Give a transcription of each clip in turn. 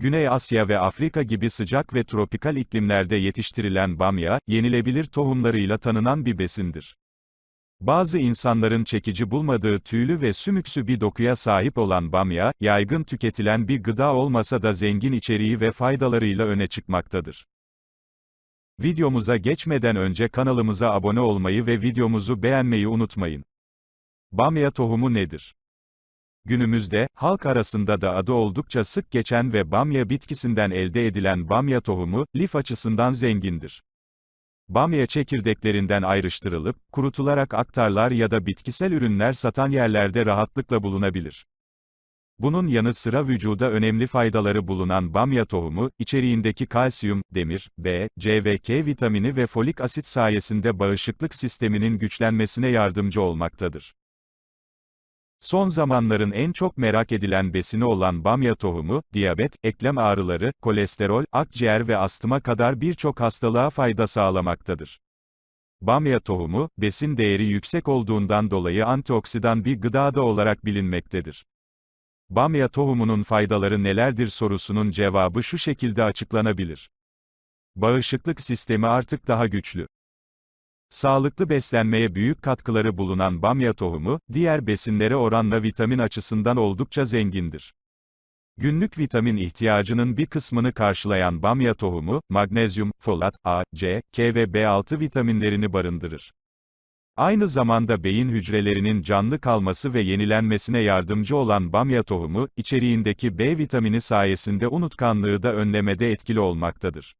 Güney Asya ve Afrika gibi sıcak ve tropikal iklimlerde yetiştirilen bamya, yenilebilir tohumlarıyla tanınan bir besindir. Bazı insanların çekici bulmadığı tüylü ve sümüksü bir dokuya sahip olan bamya, yaygın tüketilen bir gıda olmasa da zengin içeriği ve faydalarıyla öne çıkmaktadır. Videomuza geçmeden önce kanalımıza abone olmayı ve videomuzu beğenmeyi unutmayın. Bamya tohumu nedir? Günümüzde, halk arasında da adı oldukça sık geçen ve bamya bitkisinden elde edilen bamya tohumu, lif açısından zengindir. Bamya çekirdeklerinden ayrıştırılıp, kurutularak aktarlar ya da bitkisel ürünler satan yerlerde rahatlıkla bulunabilir. Bunun yanı sıra vücuda önemli faydaları bulunan bamya tohumu, içeriğindeki kalsiyum, demir, B, C ve K vitamini ve folik asit sayesinde bağışıklık sisteminin güçlenmesine yardımcı olmaktadır. Son zamanların en çok merak edilen besini olan bamya tohumu, diyabet, eklem ağrıları, kolesterol, akciğer ve astıma kadar birçok hastalığa fayda sağlamaktadır. Bamya tohumu, besin değeri yüksek olduğundan dolayı antioksidan bir gıdada olarak bilinmektedir. Bamya tohumunun faydaları nelerdir sorusunun cevabı şu şekilde açıklanabilir. Bağışıklık sistemi artık daha güçlü. Sağlıklı beslenmeye büyük katkıları bulunan bamya tohumu, diğer besinlere oranla vitamin açısından oldukça zengindir. Günlük vitamin ihtiyacının bir kısmını karşılayan bamya tohumu, magnezyum, folat, A, C, K ve B6 vitaminlerini barındırır. Aynı zamanda beyin hücrelerinin canlı kalması ve yenilenmesine yardımcı olan bamya tohumu, içeriğindeki B vitamini sayesinde unutkanlığı da önlemede etkili olmaktadır.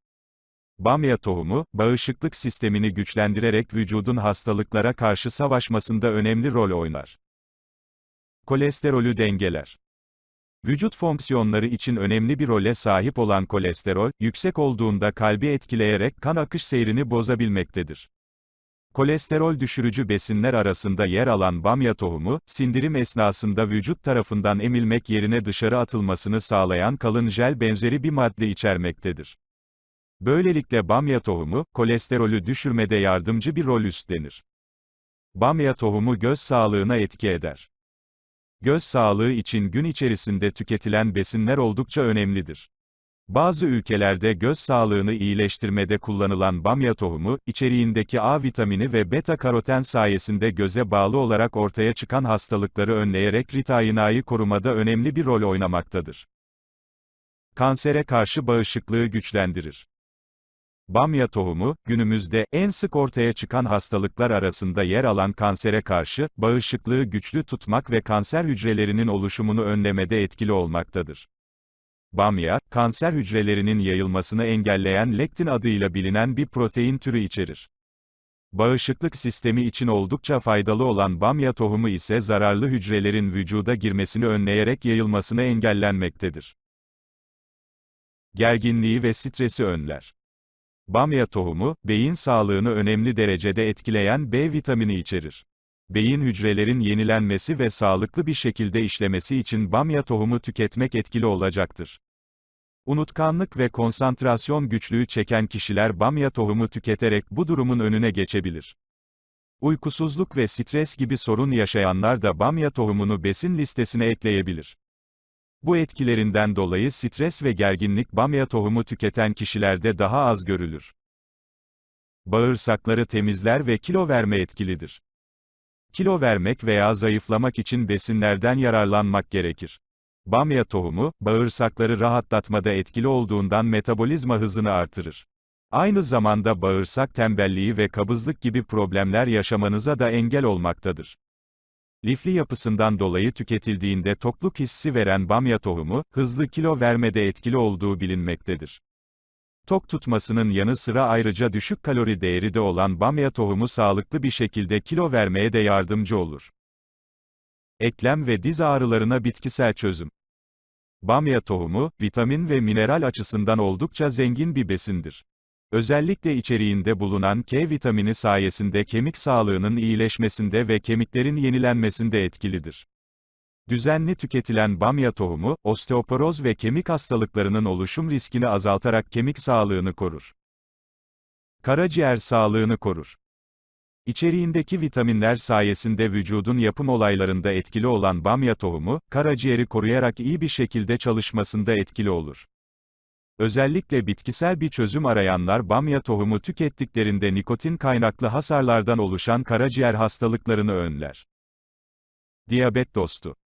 Bamya tohumu, bağışıklık sistemini güçlendirerek vücudun hastalıklara karşı savaşmasında önemli rol oynar. Kolesterolü dengeler. Vücut fonksiyonları için önemli bir role sahip olan kolesterol, yüksek olduğunda kalbi etkileyerek kan akış seyrini bozabilmektedir. Kolesterol düşürücü besinler arasında yer alan bamya tohumu, sindirim esnasında vücut tarafından emilmek yerine dışarı atılmasını sağlayan kalın jel benzeri bir madde içermektedir. Böylelikle bamya tohumu, kolesterolü düşürmede yardımcı bir rol üstlenir. Bamya tohumu göz sağlığına etki eder. Göz sağlığı için gün içerisinde tüketilen besinler oldukça önemlidir. Bazı ülkelerde göz sağlığını iyileştirmede kullanılan bamya tohumu, içeriğindeki A vitamini ve beta karoten sayesinde göze bağlı olarak ortaya çıkan hastalıkları önleyerek ritayinayı korumada önemli bir rol oynamaktadır. Kansere karşı bağışıklığı güçlendirir. Bamya tohumu, günümüzde en sık ortaya çıkan hastalıklar arasında yer alan kansere karşı, bağışıklığı güçlü tutmak ve kanser hücrelerinin oluşumunu önlemede etkili olmaktadır. Bamya, kanser hücrelerinin yayılmasını engelleyen lektin adıyla bilinen bir protein türü içerir. Bağışıklık sistemi için oldukça faydalı olan bamya tohumu ise zararlı hücrelerin vücuda girmesini önleyerek yayılmasını engellenmektedir. Gerginliği ve stresi önler. Bamya tohumu, beyin sağlığını önemli derecede etkileyen B vitamini içerir. Beyin hücrelerin yenilenmesi ve sağlıklı bir şekilde işlemesi için bamya tohumu tüketmek etkili olacaktır. Unutkanlık ve konsantrasyon güçlüğü çeken kişiler bamya tohumu tüketerek bu durumun önüne geçebilir. Uykusuzluk ve stres gibi sorun yaşayanlar da bamya tohumunu besin listesine ekleyebilir. Bu etkilerinden dolayı stres ve gerginlik bamya tohumu tüketen kişilerde daha az görülür. Bağırsakları temizler ve kilo verme etkilidir. Kilo vermek veya zayıflamak için besinlerden yararlanmak gerekir. Bamya tohumu, bağırsakları rahatlatmada etkili olduğundan metabolizma hızını artırır. Aynı zamanda bağırsak tembelliği ve kabızlık gibi problemler yaşamanıza da engel olmaktadır. Lifli yapısından dolayı tüketildiğinde tokluk hissi veren bamya tohumu, hızlı kilo vermede etkili olduğu bilinmektedir. Tok tutmasının yanı sıra ayrıca düşük kalori değeri de olan bamya tohumu sağlıklı bir şekilde kilo vermeye de yardımcı olur. Eklem ve diz ağrılarına bitkisel çözüm. Bamya tohumu, vitamin ve mineral açısından oldukça zengin bir besindir. Özellikle içeriğinde bulunan K vitamini sayesinde kemik sağlığının iyileşmesinde ve kemiklerin yenilenmesinde etkilidir. Düzenli tüketilen bamya tohumu, osteoporoz ve kemik hastalıklarının oluşum riskini azaltarak kemik sağlığını korur. Karaciğer sağlığını korur. İçeriğindeki vitaminler sayesinde vücudun yapım olaylarında etkili olan bamya tohumu, karaciğeri koruyarak iyi bir şekilde çalışmasında etkili olur. Özellikle bitkisel bir çözüm arayanlar bamya tohumu tükettiklerinde nikotin kaynaklı hasarlardan oluşan karaciğer hastalıklarını önler. Diyabet dostu.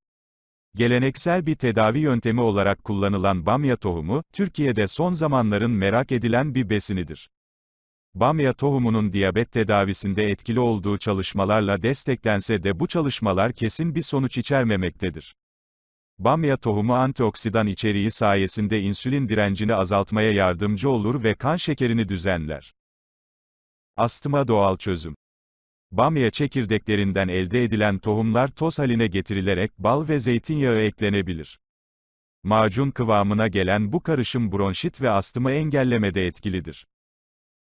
Geleneksel bir tedavi yöntemi olarak kullanılan bamya tohumu, Türkiye'de son zamanların merak edilen bir besinidir. Bamya tohumunun diyabet tedavisinde etkili olduğu çalışmalarla desteklense de bu çalışmalar kesin bir sonuç içermemektedir. Bamya tohumu antioksidan içeriği sayesinde insülin direncini azaltmaya yardımcı olur ve kan şekerini düzenler. Astıma doğal çözüm. Bamya çekirdeklerinden elde edilen tohumlar toz haline getirilerek bal ve zeytinyağı eklenebilir. Macun kıvamına gelen bu karışım bronşit ve astımı engellemede etkilidir.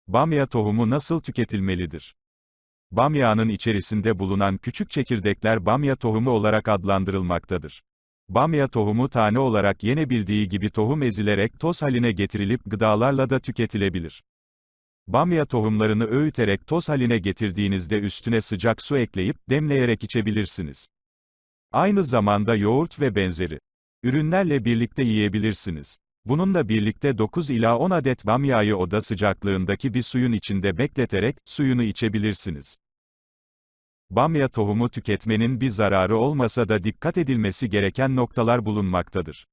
Bamya tohumu nasıl tüketilmelidir? Bamyanın içerisinde bulunan küçük çekirdekler bamya tohumu olarak adlandırılmaktadır. Bamya tohumu tane olarak yenebildiği gibi tohum ezilerek toz haline getirilip gıdalarla da tüketilebilir. Bamya tohumlarını öğüterek toz haline getirdiğinizde üstüne sıcak su ekleyip demleyerek içebilirsiniz. Aynı zamanda yoğurt ve benzeri ürünlerle birlikte yiyebilirsiniz. Bununla birlikte 9 ila 10 adet bamyayı oda sıcaklığındaki bir suyun içinde bekleterek suyunu içebilirsiniz. Bamya tohumu tüketmenin bir zararı olmasa da dikkat edilmesi gereken noktalar bulunmaktadır.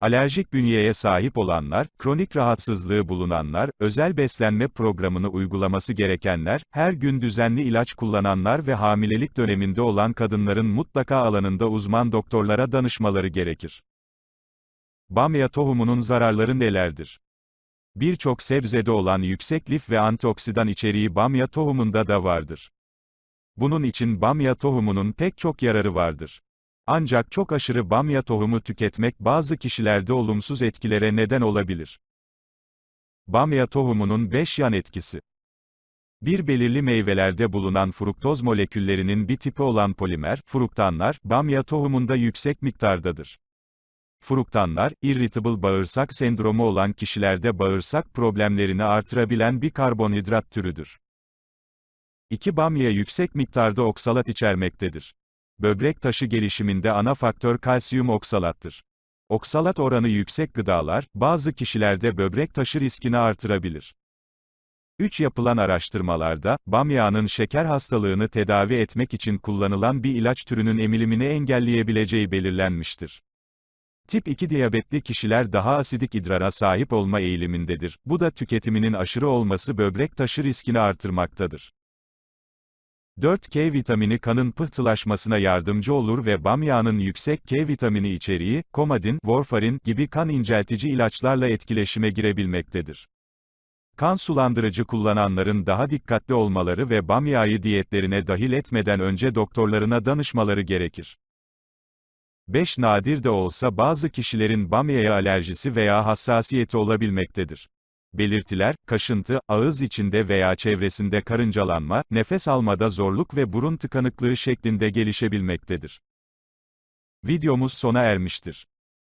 Alerjik bünyeye sahip olanlar, kronik rahatsızlığı bulunanlar, özel beslenme programını uygulaması gerekenler, her gün düzenli ilaç kullananlar ve hamilelik döneminde olan kadınların mutlaka alanında uzman doktorlara danışmaları gerekir. Bamya tohumunun zararları nelerdir? Birçok sebzede olan yüksek lif ve antioksidan içeriği bamya tohumunda da vardır. Bunun için bamya tohumunun pek çok yararı vardır. Ancak çok aşırı bamya tohumu tüketmek bazı kişilerde olumsuz etkilere neden olabilir. Bamya tohumunun 5 yan etkisi. Bir belirli meyvelerde bulunan fruktoz moleküllerinin bir tipi olan polimer, fruktanlar, bamya tohumunda yüksek miktardadır. Fruktanlar, irritable bağırsak sendromu olan kişilerde bağırsak problemlerini artırabilen bir karbonhidrat türüdür. 2 bamya yüksek miktarda oksalat içermektedir. Böbrek taşı gelişiminde ana faktör kalsiyum oksalattır. Oksalat oranı yüksek gıdalar, bazı kişilerde böbrek taşı riskini artırabilir. 3 yapılan araştırmalarda, bamyanın şeker hastalığını tedavi etmek için kullanılan bir ilaç türünün emilimini engelleyebileceği belirlenmiştir. Tip 2 diyabetli kişiler daha asidik idrara sahip olma eğilimindedir. Bu da tüketiminin aşırı olması böbrek taşı riskini artırmaktadır. 4K vitamini kanın pıhtılaşmasına yardımcı olur ve bamyanın yüksek K vitamini içeriği, komadin, warfarin gibi kan inceltici ilaçlarla etkileşime girebilmektedir. Kan sulandırıcı kullananların daha dikkatli olmaları ve bamyayı diyetlerine dahil etmeden önce doktorlarına danışmaları gerekir. 5 nadir de olsa bazı kişilerin bamyaya alerjisi veya hassasiyeti olabilmektedir. Belirtiler, kaşıntı, ağız içinde veya çevresinde karıncalanma, nefes almada zorluk ve burun tıkanıklığı şeklinde gelişebilmektedir. Videomuz sona ermiştir.